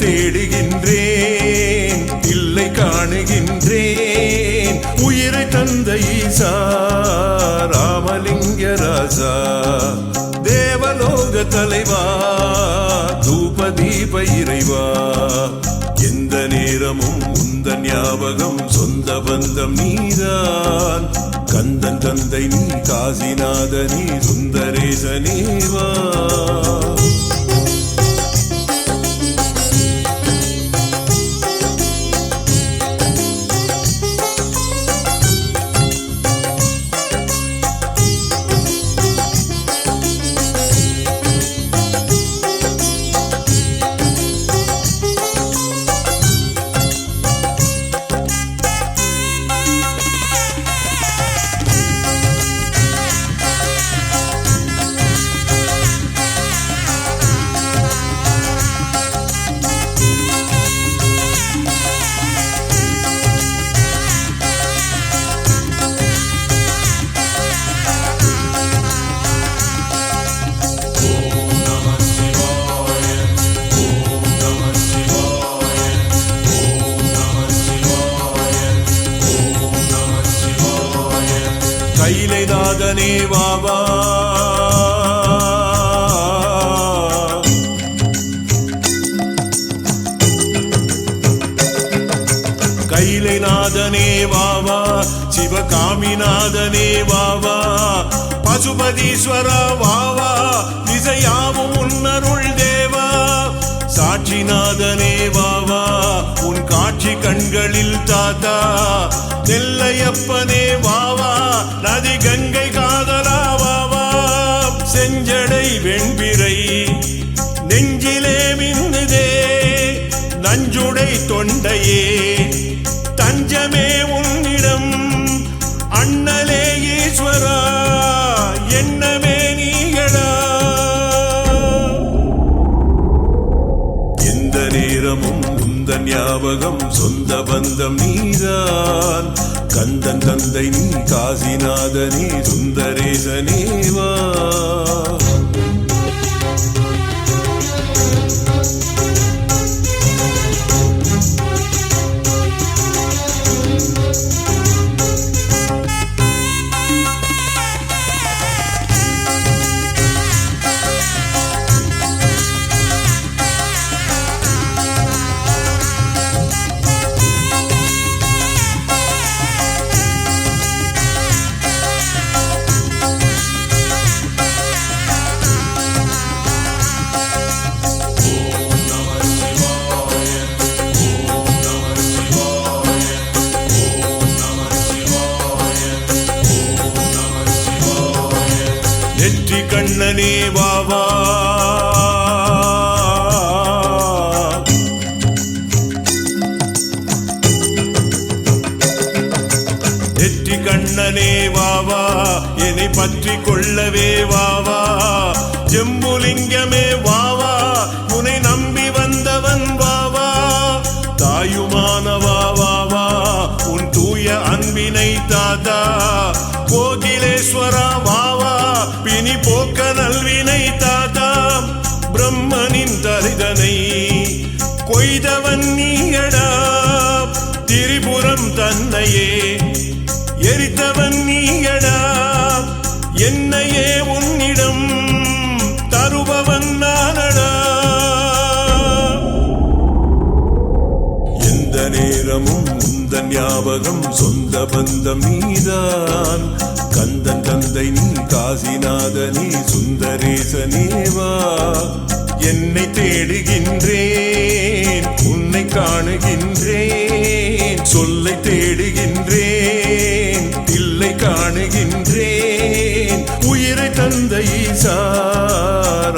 தேடுகின்றேன் இல்லை காணுகின்றேன். உயிரை தந்த ஈசா ராமலிங்க ராசா தேவலோக தலைவா தூப தீப இறைவா. எந்த நேரமும் உந்த ஞாபகம் சொந்த பந்தம் நீதான். கந்தன் தந்தை நீ காசிநாத நீ சுந்தரேசனேவா கைலை பசுபதீஸ்வர வாவா திசையாவும் உன்னருள் தேவா. சாட்சிநாதனே வாவா உன் காட்சி கண்களில் தாத்தா. நெல்லையப்பனே வாவா நதி கங்கை ஞாபகம் சொந்த பந்தம் நீதான். கந்தன் தந்தை நீ காசிநாதனே சுந்தரேசனேவா தரிதனை கொய்தவன் நீயடா. திரிபுரம் தன்னையே எரித்தவன் நீயடா. என்னையே உன்னிடம் தருபவன் நானடா. எந்த நேரமும் உந்த ஞாபகம் சொந்த பந்தம் நீதான். கந்தன் தந்தை நீ காசிநாதனே சுந்தரேசனேவா என்னை தேடுகின்றேன் உன்னை காணுகின்றேன் சொல்லை தேடுகின்றேன் இல்லை காணுகின்றேன். உயிரை தந்த ஈசா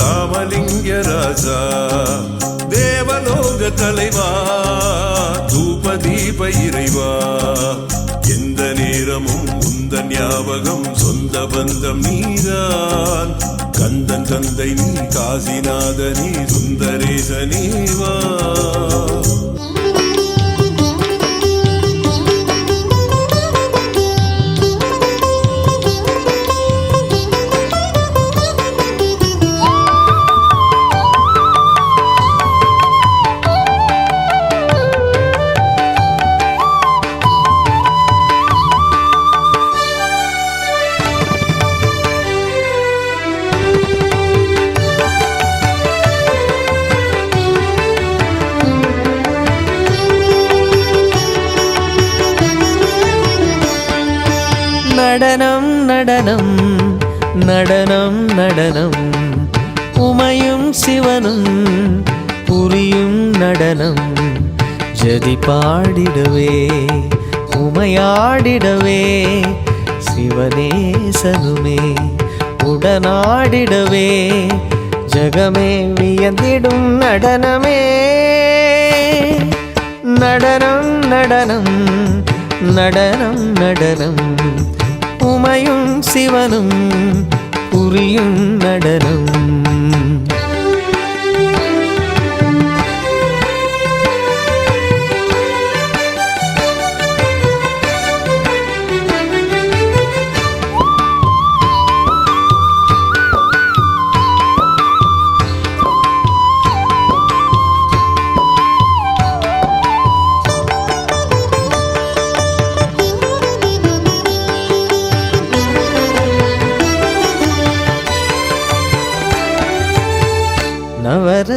ராமலிங்க ராசா தேவலோக தலைவா தூப தீப இறைவா. எந்த நேரமும் ஞாபகம் சொந்த பந்தம் நீதான். கந்தன் தந்தை நீ காசிநாதனே சுந்தரேசனே நடனம் நடனம் நடனம். உமையும் சிவனும் புரியும் நடனம். ஜதி பாடிடவே உமையாடிடவே சிவனேசனுமே உடனாடிடவே ஜகமே வியந்திடும் நடனமே. நடனம் நடனம் நடனம் நடனம். ஊமையும் சிவனும் புரியும் நடனம்.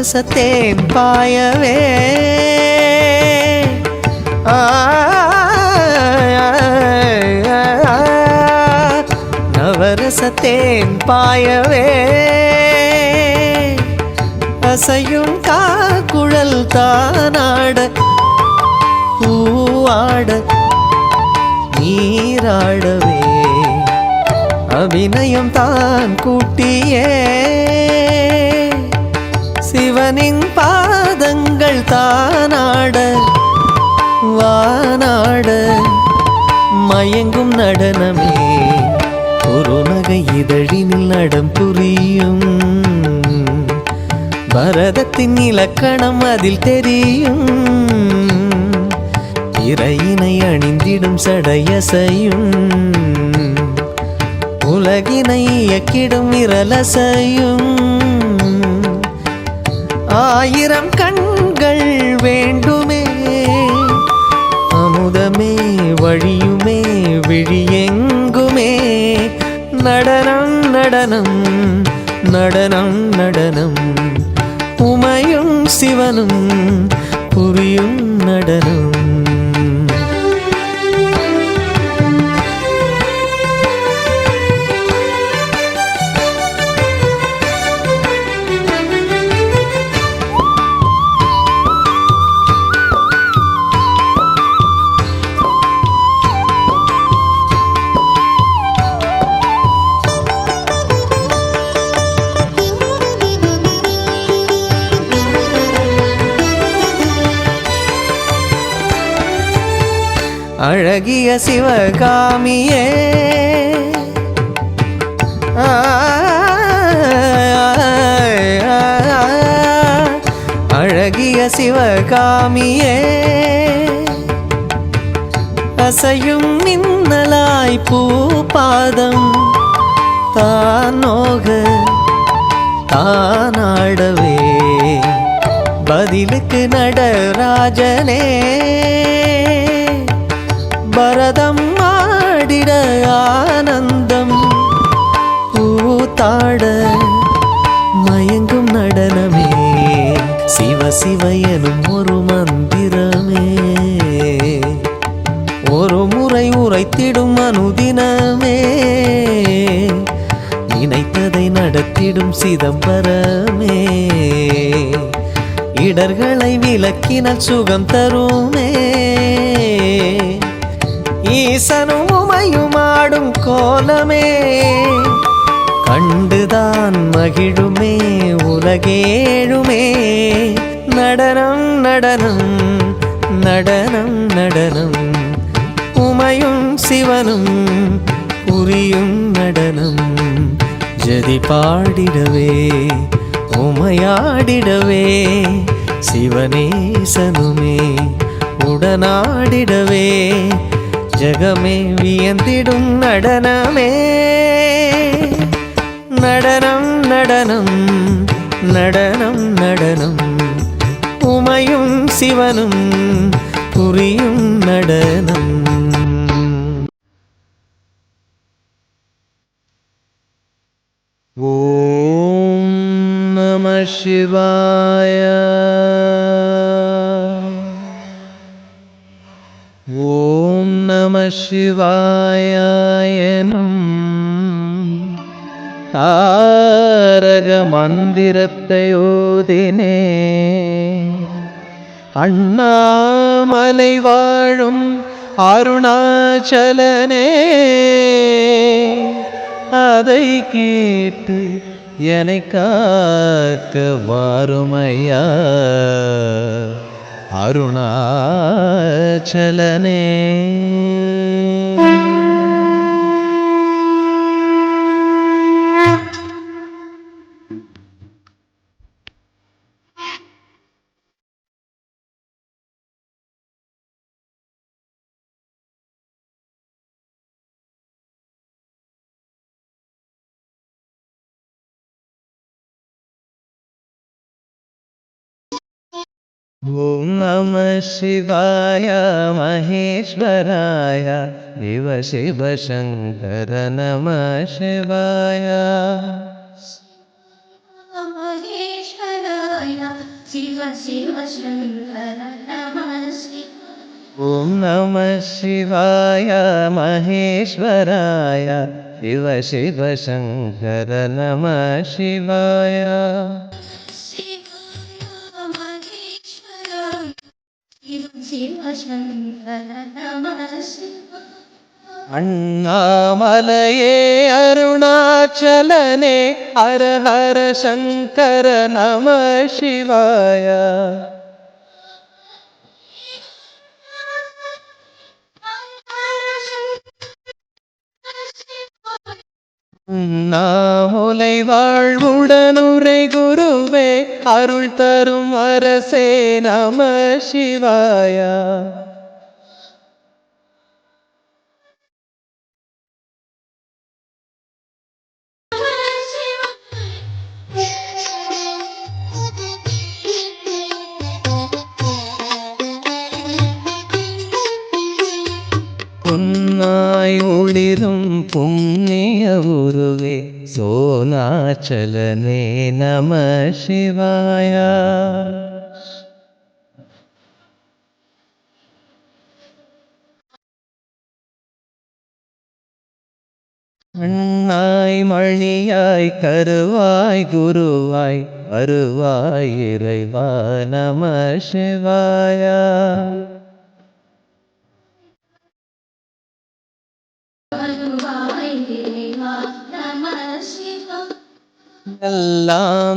நவரசத்தேன் பாயவே. ஆ, நவரசத்தேன் பாயவே. அசையும் காக்குழல் தானாட பூவாட நீராடவே. அபிநயம் தான் கூட்டியே. சிவனின் பாதங்கள் தானாட வானாட மயங்கும் நடனமே. ஒரு இதழினில் நடம் புரியும். பரதத்தின் இலக்கணம் அதில் தெரியும். இறையினை அணிந்திடும் சடையசையும். உலகினை இயக்கிடும் இரலசையும் ஆயிரம் கண்கள் வேண்டுமே. அமுதமே வழியுமே விழியெங்குமே. நடனம் நடனம் நடனம் நடனம். உமையும் சிவனும் புரியும் நடனம். அழகிய சிவகாமியே. அழகிய சிவகாமியே. அசையும் மின்னலாய் பூபாதம் தானோக தானாடவே. பதிலுக்கு நடராஜனே. பரதம் ஆடிட ஆனந்தம். பூத்தாட மயங்கும் நடனமே. சிவ சிவ எனும் ஒரு மந்திரமே. ஒரு முறை உரைத்திடும் அனுதினமே. நினைத்ததை நடத்திடும் சிதம்பரமே. இடர்களை விலக்கினால் சுகம் தருமே. நான் மகிழுமே உலகேழுமே. நடனம் நடனம் நடனம் நடனம். உமையும் சிவனும் புரியும் நடனம். ஜதி பாடிடவே உமையாடிடவே சிவனேசனுமே உடனாடிடவே ஜகமே வியந்திடும் நடனமே. நடனம் நடனம் நடனம் நடனம் உமையும் சிவனும் புரியும் நடனம் ஓம் நம சிவாய ஓம் நம சிவாய எனும் தாரக மந்திரத்தை ஓதினே அண்ணாமலை வாழும் அருணாச்சலனே. அதை கேட்டு என்னை காக்க வாருமையா. அருணாச்சலனே. ॐ नमः शिवाय महेश्वराय। शिव शिवशङ्कर नमः शिवाय। महेश्वराय शि शिशङ्कर नमः शिवा ॐ ॐ नम महेश्वराय। शिव शिवशङ्कर नमः शिवाय। சிவ சிவ சங்கர நம அண்ணாமலையே அருணாச்சலனே ஹர நாமுலை வாழ்வுடனுரை குருவே அருள் தரும் அரசே நம சிவாயா. ஒளிரும் புண்ணிய உருவே சோனாச்சலனே நம சிவாய. அண்ணாய் மழியாய் கருவாய் குருவாய் அருவாய் இறைவா நம சிவாயா.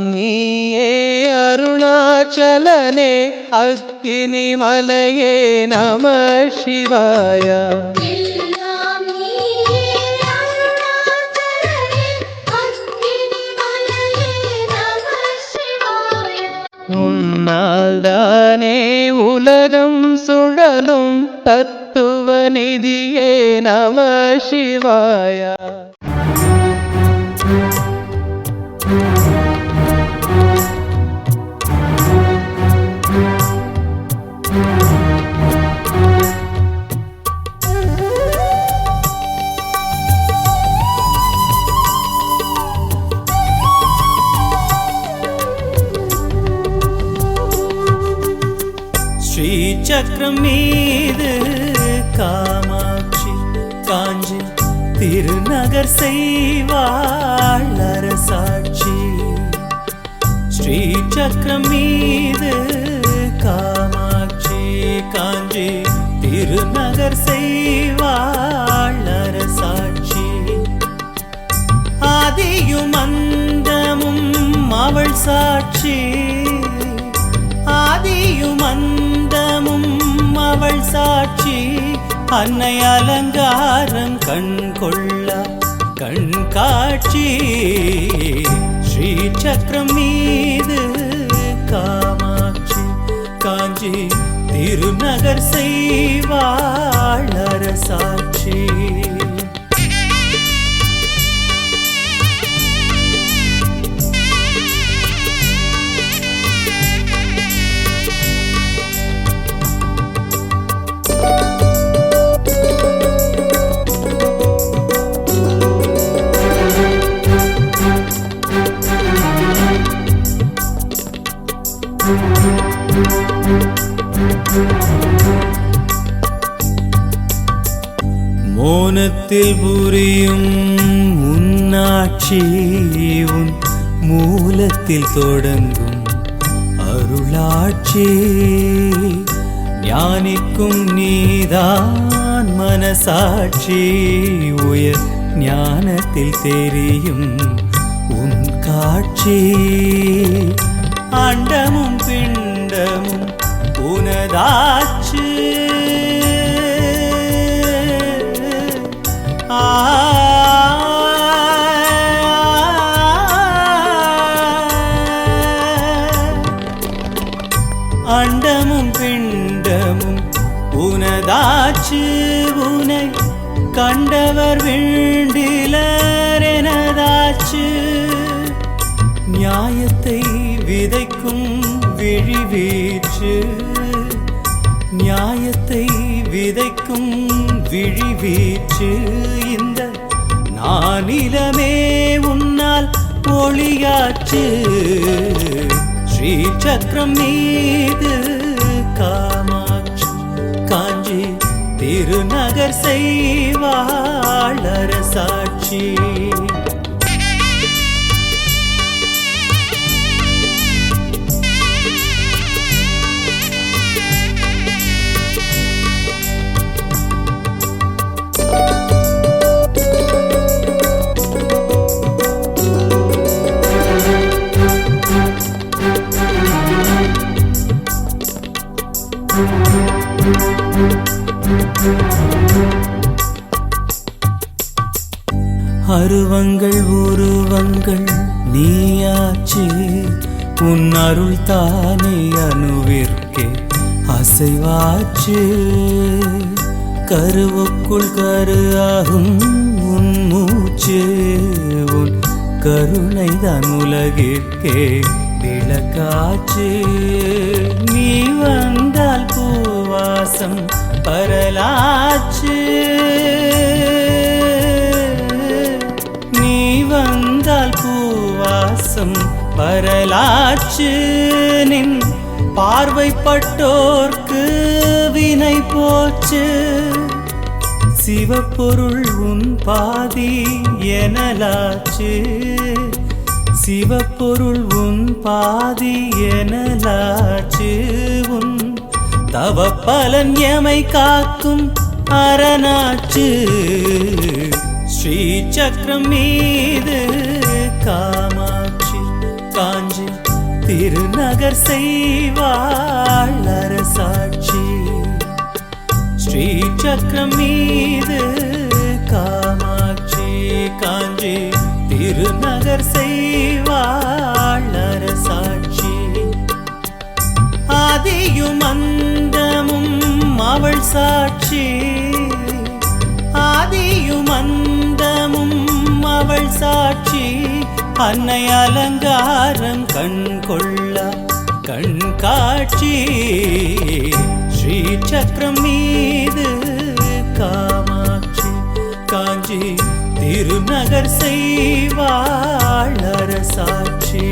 நீயே அருணாச்சலனே அக்கினி மலையே நம சிவாய உன்னால் தானே உலகம் சுழலும் தத்துவ நிதியே நம சிவாய ஸ்ரீசக்கரம் மீது காமாட்சி காஞ்சி திருநகர் செய்வாள் அரசாட்சி. ஸ்ரீசக்கரம் மீது காமாட்சி காஞ்சி திருநகர் செய்வாள் அரசாட்சி. ஆதியும் அந்தமும் அவள் சாட்சி. ஆதியும் அந்தமும் அவள் சாட்சி. அன்னை அலங்காரம் கண் கொள்ள கண் காட்சி ஸ்ரீ சக்கரம் மீது காமாட்சி காஞ்சி. திருநகர் செய்வாள் அரசாட்சி புரியும் உன்னாட்சி உன் மூலத்தில் தொடங்கும் அருளாட்சி. ஞானிக்கும் நீதான் மனசாட்சி. உயர் ஞானத்தில் தெரியும் உன் காட்சி. அண்டமும் பிண்டமும் உனதாட்சி. விழி வீச்சு நியாயத்தை விதைக்கும் விழிவீச்சு இந்த நானிலமே உன்னால் ஒளியாச்சு ஸ்ரீ சக்கரம் மீது காமாட்சி காஞ்சி திருநகர் செய்வாள் உருவங்கள் உருவங்கள் நீயாச்சு. உன் அருள் தானே அணுவிற்கே. அசைவாச்சு. கருவுக்குள் கரு ஆகும் உன் மூச்சு. உன் கருணை தான் உலகிற்கே. விளக்காச்சு. நீ வந்தால் பூவாசம் பரலாச்சு. பூவாசம் பரலாச்சு நின் பார்வைப்பட்டோர்க்கு வினை போச்சு சிவப்பொருள் உன் பாதி எனலாச்சு சிவப்பொருள் உன் பாதி எனலாச்சு உன் தவ பலன் எமை காக்கும் அரணாச்சு ஸ்ரீ சக்கரம் மீது கா திருநகர் செய்வாள் அரசாட்சி. ஸ்ரீ சக்கரம் மீது காமாட்சி காஞ்சி திருநகர் செய்வாள் அரசாட்சி. ஆதியும் அந்தமும் அவள் சாட்சி. ஆதியும் அந்தமும் அவள் சாட்சி. அன்னை அலங்காரம் கண் கொள்ள கண் காட்சி ஸ்ரீ சக்கரம் மீது காமாட்சி காஞ்சி. திருநகர் செய்வாழ சாட்சி